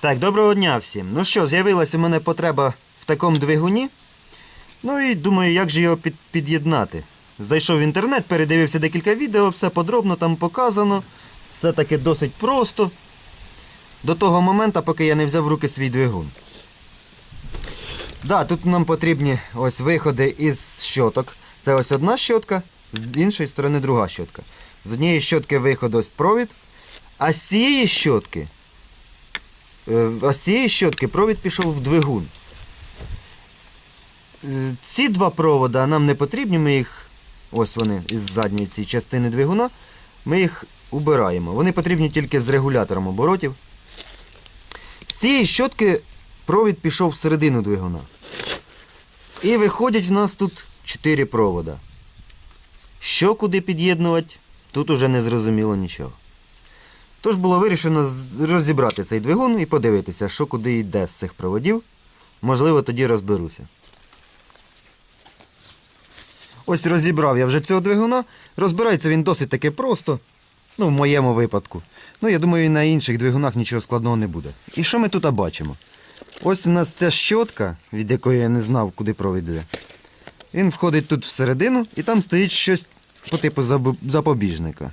Так, доброго дня всім. Ну що, з'явилася у мене потреба в такому двигуні. Ну і думаю, як же його під, під'єднати. Зайшов в інтернет, передивився декілька відео, все подробно там показано. Все таки досить просто. До того моменту, поки я не взяв в руки свій двигун. Да, тут нам потрібні ось виходи із щоток. Це ось одна щотка, з іншої сторони друга щотка. З однієї щотки виход ось провід, а з цієї щотки А з цієї щотки провід пішов в двигун. Е, Ці два провода нам не потрібні, ми їх, ось вони із задньої цієї частини двигуна, ми їх убираємо. Вони потрібні тільки з регулятором оборотів. З цієї щотки провід пішов всередину двигуна. І виходять в нас тут 4 провода. Що куди під'єднувати, тут уже не зрозуміло нічого. Тож було вирішено розібрати цей двигун і подивитися, що куди йде з цих проводів. Можливо, тоді розберуся. Ось розібрав я вже цього двигуна. Розбирається він досить таки просто. Ну, в моєму випадку. Ну, я думаю, і на інших двигунах нічого складного не буде. І що ми тут бачимо? Ось у нас ця щотка, від якої я не знав, куди провід. Він входить тут всередину, і там стоїть щось по типу запобіжника. Так,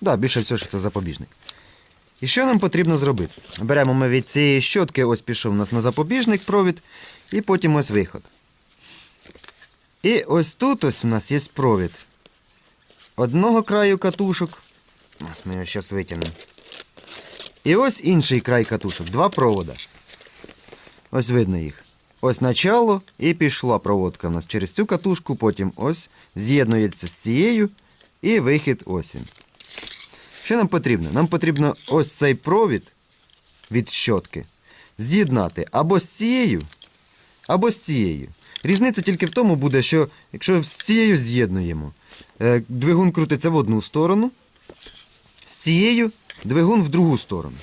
да, більше всього, що це запобіжник. І що нам потрібно зробити? Беремо ми від цієї щотки, ось пішов у нас на запобіжник провід, і потім ось виход. І ось тут ось у нас є провід. Одного краю катушок. Ось ми його зараз витягнемо. І ось інший край катушок. Два провода. Ось видно їх. Ось начало і пішла проводка у нас через цю катушку, потім ось з'єднується з цією, і вихід ось він. Що нам потрібно? Нам потрібно ось цей провід від щотки з'єднати або з цією, або з цією. Різниця тільки в тому буде, що якщо з цією з'єднуємо, е, двигун крутиться в одну сторону, з цією двигун в другу сторону.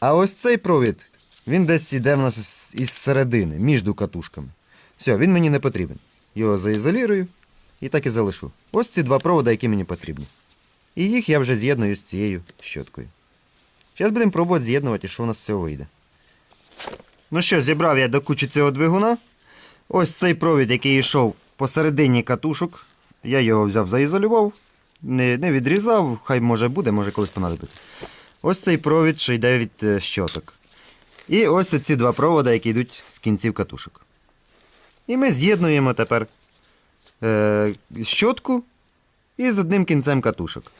А ось цей провід, він десь іде в нас із- середини, між катушками. Все, він мені не потрібен. Його заізолірую і так і залишу. Ось ці два провода, які мені потрібні. І їх я вже з'єдную з цією щоткою. Зараз будемо пробувати з'єднувати, що у нас всього вийде. Ну що, зібрав я до кучі цього двигуна. Ось цей провід, який йшов посередині катушок. Я його взяв, заізолював, не, не відрізав, хай може буде, може колись понадобиться. Ось цей провід, що йде від е, щоток. І ось ці два провода, які йдуть з кінців катушок. І ми з'єднуємо тепер е, щотку і з одним кінцем катушок.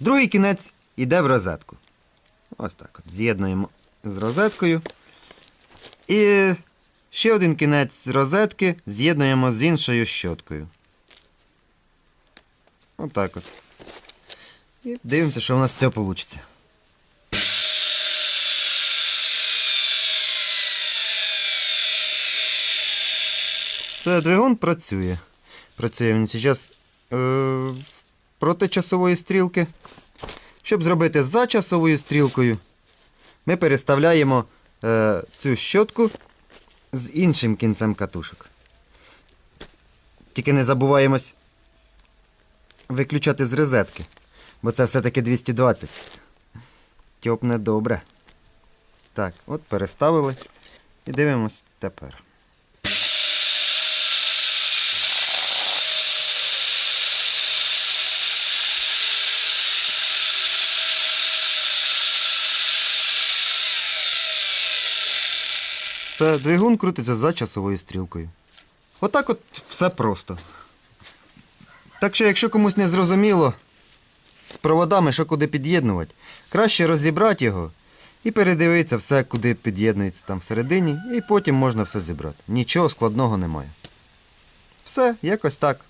Другий кінець йде в розетку. Ось так от. З'єднуємо з розеткою. І ще один кінець розетки з'єднуємо з іншою щоткою. Отак от. І дивимося, що у нас з цього вийде. Це двигун працює. Працює він зараз е, проти часової стрілки. Щоб зробити за часовою стрілкою, ми переставляємо е, цю щотку з іншим кінцем катушок. Тільки не забуваємось виключати з розетки, бо це все-таки 220. Тьопне добре. Так, от переставили і дивимось тепер. Це двигун крутиться за часовою стрілкою. Отак от все просто. Так що, якщо комусь не зрозуміло з проводами, що куди під'єднувати, краще розібрати його і передивитися все, куди під'єднується там всередині, і потім можна все зібрати. Нічого складного немає. Все, якось так.